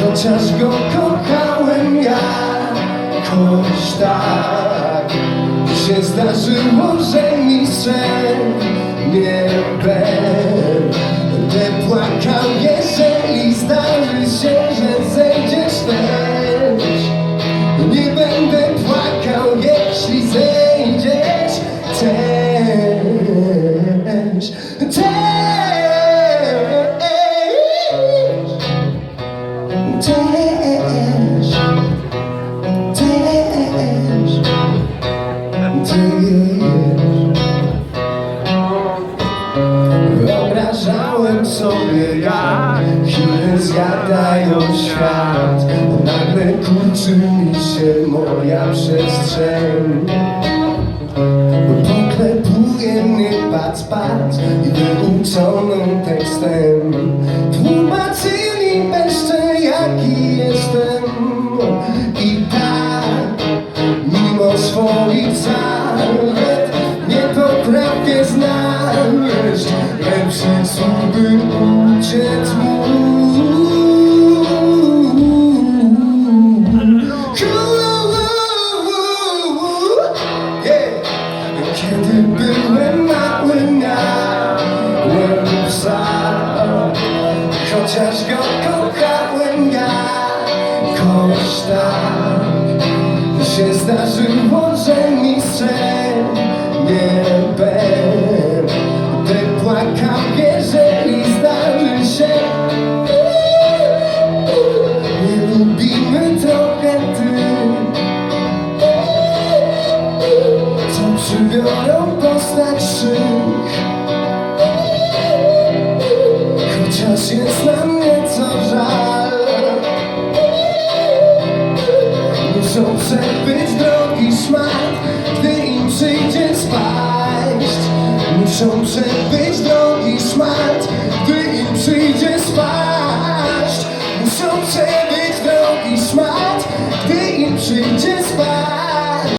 Chociaż go kochałem jakoś tak Się zdarzyło, że mi nie będę płakał Jeżeli zdarzy się, że zejdziesz też. Nie będę płakał, jeśli zejdziesz Też. Też Sobie jak zjadają świat. Nagle kurczy mi się moja przestrzeń. Poklepuje mnie pac pac i wyuczonym tekstem. Tłumaczyli jeszcze jaki jestem. I tak mimo swoich zalet Nie potrafię znaleźć lepszych słów Chociaż go kochałem jakoś tak Się zdarzyło, że mi sen nie będę płakał Jeżeli zdarzy się Nie lubimy trochę tych co przybiorą postać szyk jest nam nieco żal. Muszą przebyć drogi szmat Gdy im przyjdzie spaść. Muszą przebyć